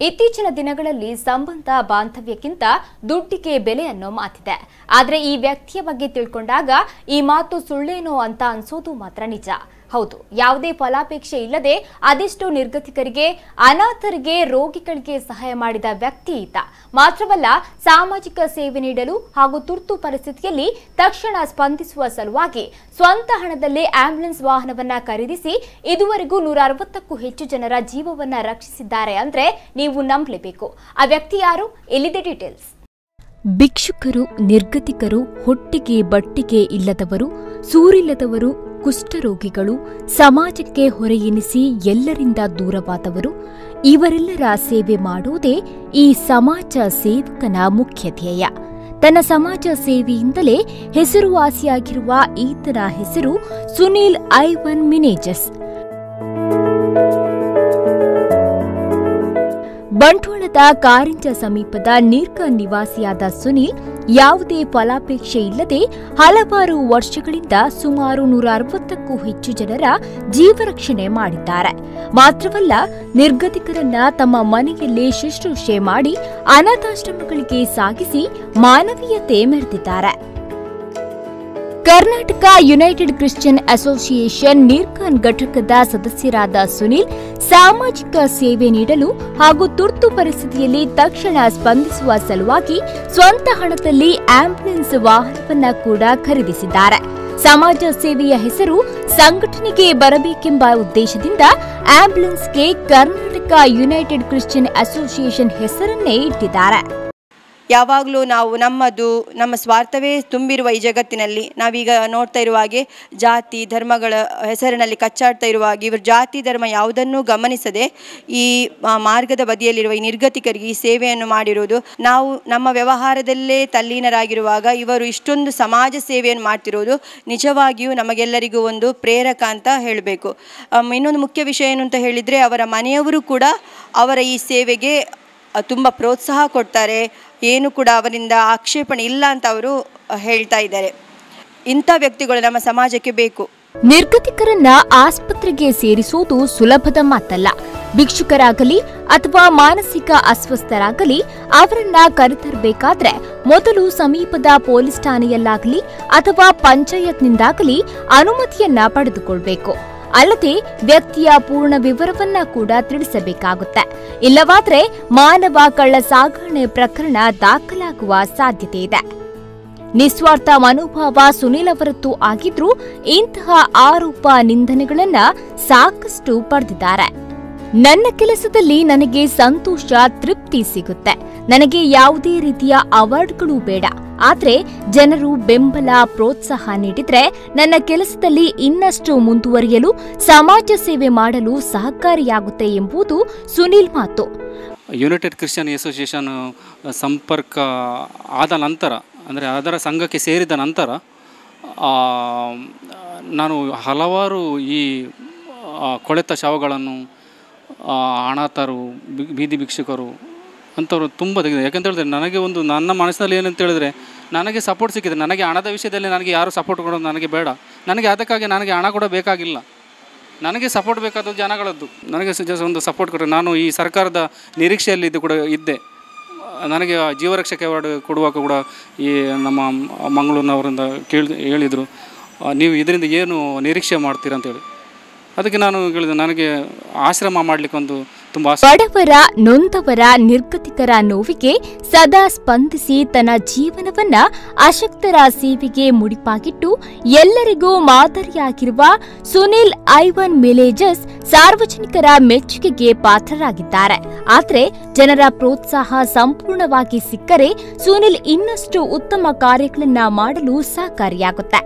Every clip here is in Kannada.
ಇತ್ತೀಚಿನ ದಿನಗಳಲ್ಲಿ ಸಂಬಂಧ ಬಾಂಧವ್ಯಕ್ಕಿಂತ ದುಡ್ಡಿಗೆ ಬೆಲೆ ಅನ್ನೋ ಮಾತಿದೆ. ಆದರೆ ಈ ವ್ಯಕ್ತಿಯ ಬಗ್ಗೆ ತಿಳ್ಕೊಂಡಾಗ ಈ ಮಾತು ಸುಳ್ಳೇನೋ ಅಂತ ಅನ್ಸೋದು ಮಾತ್ರ ನಿಜ. ಹೌದು, ಯಾವುದೇ ಫಲಾಪೇಕ್ಷೆ ಇಲ್ಲದೆ ಅದೆಷ್ಟೋ ನಿರ್ಗತಿಕರಿಗೆ, ಅನಾಥರಿಗೆ, ರೋಗಿಗಳಿಗೆ ಸಹಾಯ ಮಾಡಿದ ವ್ಯಕ್ತಿ ಈತ ಮಾತ್ರವಲ್ಲ, ಸಾಮಾಜಿಕ ಸೇವೆ ನೀಡಲು ಹಾಗೂ ತುರ್ತು ಪರಿಸ್ಥಿತಿಯಲ್ಲಿ ತಕ್ಷಣ ಸ್ಪಂದಿಸುವ ಸಲುವಾಗಿ ಸ್ವಂತ ಹಣದಲ್ಲೇ ಆಂಬ್ಯುಲೆನ್ಸ್ ವಾಹನವನ್ನ ಖರೀದಿಸಿ ಇದುವರೆಗೂ ನೂರ ಅರವತ್ತಕ್ಕೂ ಹೆಚ್ಚು ಜನರ ಜೀವವನ್ನ ರಕ್ಷಿಸಿದ್ದಾರೆ ಅಂದ್ರೆ ನೀವು ನಂಬಲೇಬೇಕು. ಆ ವ್ಯಕ್ತಿ ಯಾರು? ಎಲ್ಲಿದೆ ಡೀಟೇಲ್ಸ್. ಭಿಕ್ಷುಕರು, ನಿರ್ಗತಿಕರು, ಹೊಟ್ಟಿಗೆ ಬಟ್ಟಿಗೆ ಇಲ್ಲದವರು, ಸೂರಿಲ್ಲದವರು ಕುಷ್ಠರೋಗಿಗಳು ಸಮಾಜಕ್ಕೆ ಹೊರೆಯೆನಿಸಿ ಎಲ್ಲರಿಂದ ದೂರವಾದವರು, ಇವರೆಲ್ಲರ ಸೇವೆ ಮಾಡುವುದೇ ಈ ಸಮಾಜ ಸೇವಕನ ಮುಖ್ಯ ಧ್ಯೇಯ. ತನ್ನ ಸಮಾಜ ಸೇವೆಯಿಂದಲೇ ಹೆಸರುವಾಸಿಯಾಗಿರುವ ಈತನ ಹೆಸರು ಸುನೀಲ್ ಐವನ್ ಮಿನೇಜಸ್. ಬಂಟ್ವಾಳದ ಕಾರಂಜ ಸಮೀಪದ ನೀರ್ಕ ನಿವಾಸಿಯಾದ ಸುನೀಲ್ ಯಾವುದೇ ಫಲಾಪೇಕ್ಷೆ ಇಲ್ಲದೆ ಹಲವಾರು ವರ್ಷಗಳಿಂದ ಸುಮಾರು ನೂರ ಅರವತ್ತಕ್ಕೂ ಹೆಚ್ಚು ಜನರ ಜೀವರಕ್ಷಣೆ ಮಾಡಿದ್ದಾರೆ. ಮಾತ್ರವಲ್ಲ, ನಿರ್ಗತಿಕರನ್ನ ತಮ್ಮ ಮನೆಯಲ್ಲೇ ಶುಶ್ರೂಷೆ ಮಾಡಿ ಅನಾಥಾಶ್ರಮಗಳಿಗೆ ಸಾಗಿಸಿ ಮಾನವೀಯತೆ ಮೆರೆದಿದ್ದಾರೆ. ಕರ್ನಾಟಕ ಯುನೈಟೆಡ್ ಕ್ರಿಶ್ಚಿಯನ್ ಅಸೋಸಿಯೇಷನ್ ನೀರ್ಕಾನ್ ಘಟಕದ ಸದಸ್ಯರಾದ ಸುನೀಲ್ ಸಾಮಾಜಿಕ ಸೇವೆ ನೀಡಲು ಹಾಗೂ ತುರ್ತು ಪರಿಸ್ಥಿತಿಯಲ್ಲಿ ತಕ್ಷಣ ಸ್ಪಂದಿಸುವ ಸಲುವಾಗಿ ಸ್ವಂತ ಹಣದಲ್ಲಿ ಆಂಬ್ಯುಲೆನ್ಸ್ ವಾಹನವನ್ನ ಕೂಡ ಖರೀದಿಸಿದ್ದಾರೆ. ಸಮಾಜ ಸೇವೆಯ ಹೆಸರು ಸಂಘಟನೆಗೆ ಬರಬೇಕೆಂಬ ಉದ್ದೇಶದಿಂದ ಆಂಬ್ಯುಲೆನ್ಸ್ಗೆ ಕರ್ನಾಟಕ ಯುನೈಟೆಡ್ ಕ್ರಿಶ್ಚಿಯನ್ ಅಸೋಸಿಯೇಷನ್ ಹೆಸರನ್ನೇ ಇಟ್ಟಿದ್ದಾರೆ. ಯಾವಾಗಲೂ ನಾವು ನಮ್ಮದು, ನಮ್ಮ ಸ್ವಾರ್ಥವೇ ತುಂಬಿರುವ ಈ ಜಗತ್ತಿನಲ್ಲಿ. ನಾವೀಗ ನೋಡ್ತಾ ಇರುವ ಹಾಗೆ ಜಾತಿ, ಧರ್ಮಗಳ ಹೆಸರಿನಲ್ಲಿ ಕಚ್ಚಾಡ್ತಾ ಇರುವ ಹಾಗೆ ಇವರು ಜಾತಿ, ಧರ್ಮ ಯಾವುದನ್ನೂ ಗಮನಿಸದೆ ಈ ಮಾರ್ಗದ ಬದಿಯಲ್ಲಿರುವ ಈ ನಿರ್ಗತಿಕರಿಗೆ ಈ ಸೇವೆಯನ್ನು ಮಾಡಿರುವುದು. ನಾವು ನಮ್ಮ ವ್ಯವಹಾರದಲ್ಲೇ ತಲ್ಲೀನರಾಗಿರುವಾಗ ಇವರು ಇಷ್ಟೊಂದು ಸಮಾಜ ಸೇವೆಯನ್ನು ಮಾಡ್ತಿರೋದು ನಿಜವಾಗಿಯೂ ನಮಗೆಲ್ಲರಿಗೂ ಒಂದು ಪ್ರೇರಕ ಅಂತ ಹೇಳಬೇಕು. ಇನ್ನೊಂದು ಮುಖ್ಯ ವಿಷಯ ಏನು ಅಂತ ಹೇಳಿದರೆ ಅವರ ಮನೆಯವರು ಕೂಡ ಅವರ ಈ ಸೇವೆಗೆ ತುಂಬ ಪ್ರೋತ್ಸಾಹ ಕೊಡ್ತಾರೆ. ಏನು ಕೂಡ ಅವರಿಂದ ಆಕ್ಷೇಪಣೆ ಇಲ್ಲ ಅಂತ ಅವರು ಹೇಳ್ತಾ ಇದ್ದಾರೆ. ಇಂಥ ವ್ಯಕ್ತಿಗಳು ನಮ್ಮ ಸಮಾಜಕ್ಕೆ ಬೇಕು. ನಿರ್ಗತಿಕರನ್ನ ಆಸ್ಪತ್ರೆಗೆ ಸೇರಿಸುವುದು ಸುಲಭದ ಮಾತಲ್ಲ. ಭಿಕ್ಷುಕರಾಗಲಿ ಅಥವಾ ಮಾನಸಿಕ ಅಸ್ವಸ್ಥರಾಗಲಿ, ಅವರನ್ನ ಕರೆತರಬೇಕಾದ್ರೆ ಮೊದಲು ಸಮೀಪದ ಪೊಲೀಸ್ ಠಾಣೆಯಲ್ಲಾಗಲಿ ಅಥವಾ ಪಂಚಾಯತ್ನಿಂದಾಗಲಿ ಅನುಮತಿಯನ್ನ ಪಡೆದುಕೊಳ್ಬೇಕು. ಅಲ್ಲದೆ ವ್ಯಕ್ತಿಯ ಪೂರ್ಣ ವಿವರವನ್ನ ಕೂಡ ತಿಳಿಸಬೇಕಾಗುತ್ತೆ. ಇಲ್ಲವಾದರೆ ಮಾನವ ಕಳ್ಳ ಸಾಗಣೆ ಪ್ರಕರಣ ದಾಖಲಾಗುವ ಸಾಧ್ಯತೆ ಇದೆ. ನಿಸ್ವಾರ್ಥ ಮನೋಭಾವ ಸುನೀಲ್ ಅವರದ್ದು ಆಗಿದ್ರೂ ಇಂತಹ ಆರೋಪ ನಿಂದನೆಗಳನ್ನ ಸಾಕಷ್ಟು ಪಡೆದಿದ್ದಾರೆ. ನನ್ನ ಕೆಲಸದಲ್ಲಿ ನನಗೆ ಸಂತೋಷ, ತೃಪ್ತಿ ಸಿಗುತ್ತೆ. ನನಗೆ ಯಾವುದೇ ರೀತಿಯ ಅವಾರ್ಡ್ಗಳು ಬೇಡ. ಆದರೆ ಜನರು ಬೆಂಬಲ, ಪ್ರೋತ್ಸಾಹ ನೀಡಿದ್ರೆ ನನ್ನ ಕೆಲಸದಲ್ಲಿ ಇನ್ನಷ್ಟು ಮುಂದುವರಿಯಲು, ಸಮಾಜ ಸೇವೆ ಮಾಡಲು ಸಹಕಾರಿಯಾಗುತ್ತೆ ಎಂಬುದು ಸುನೀಲ್ ಮಾತು. ಯುನೈಟೆಡ್ ಕ್ರಿಶ್ಚಿಯನ್ ಅಸೋಸಿಯೇಷನ್ ಸಂಪರ್ಕ ಆದ ನಂತರ, ಅಂದರೆ ಅದರ ಸಂಘಕ್ಕೆ ಸೇರಿದ ನಂತರ ನಾನು ಹಲವಾರು ಈ ಕೊಳೆತ ಶವಗಳನ್ನು ಅನಾಥರು ಬೀದಿ ಭಿಕ್ಷುಕರು ಅಂಥವ್ರು ತುಂಬ ತೆಗೆದಿದೆ ಯಾಕಂತ ಹೇಳಿದ್ರೆ ನನಗೆ ಒಂದು ನನ್ನ ಮನಸ್ಸಿನಲ್ಲಿ ಏನಂತ ಹೇಳಿದ್ರೆ ನನಗೆ ಸಪೋರ್ಟ್ ಸಿಕ್ಕಿದೆ. ನನಗೆ ಹಣದ ವಿಷಯದಲ್ಲಿ ನನಗೆ ಯಾರು ಸಪೋರ್ಟ್ ಕೊಡೋದು ನನಗೆ ಬೇಡ. ನನಗೆ ಅದಕ್ಕಾಗಿ ನನಗೆ ಹಣ ಕೂಡ ಬೇಕಾಗಿಲ್ಲ. ನನಗೆ ಸಪೋರ್ಟ್ ಬೇಕಾದದ್ದು ಜನಗಳದ್ದು. ನನಗೆ ಒಂದು ಸಪೋರ್ಟ್ ಕೊಟ್ಟರೆ ನಾನು ಈ ಸರ್ಕಾರದ ನಿರೀಕ್ಷೆಯಲ್ಲಿ ಇದು ಕೂಡ ಇದ್ದೆ. ನನಗೆ ಜೀವರಕ್ಷಕ ಅವಾರ್ಡ್ ಕೊಡುವಾಗ ಕೂಡ ಈ ನಮ್ಮ ಮಂಗಳೂರಿನವರಿಂದ ಕೇಳಿ ಹೇಳಿದರು, ನೀವು ಇದರಿಂದ ಏನು ನಿರೀಕ್ಷೆ ಮಾಡ್ತೀರಾ? ಅಂತೇಳಿ ಅದಕ್ಕೆ ನಾನು ಹೇಳಿದೆ, ನನಗೆ ಆಶ್ರಮ ಮಾಡಲಿಕ್ಕೆ ಒಂದು ಬಡವರ, ನೊಂದವರ ನಿರ್ಗತಿಕರ ನೋವಿಗೆ ಸದಾ ಸ್ಪಂದಿಸಿ ತನ್ನ ಜೀವನವನ್ನ ಅಶಕ್ತರ ಸೇವೆಗೆ ಮುಡಿಪಾಗಿಟ್ಟು ಎಲ್ಲರಿಗೂ ಮಾದರಿಯಾಗಿರುವ ಸುನಿಲ್ ಐವನ್ ಮಿಲೇಜಸ್ ಸಾರ್ವಜನಿಕರ ಮೆಚ್ಚುಗೆಗೆ ಪಾತ್ರರಾಗಿದ್ದಾರೆ. ಆದರೆ ಜನರ ಪ್ರೋತ್ಸಾಹ ಸಂಪೂರ್ಣವಾಗಿ ಸಿಕ್ಕರೆ ಸುನಿಲ್ ಇನ್ನಷ್ಟು ಉತ್ತಮ ಕಾರ್ಯಗಳನ್ನ ಮಾಡಲು ಸಹಕಾರಿಯಾಗುತ್ತೆ.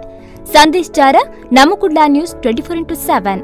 Sandesh ಚಾರ Namma Kudla news twenty four into seven.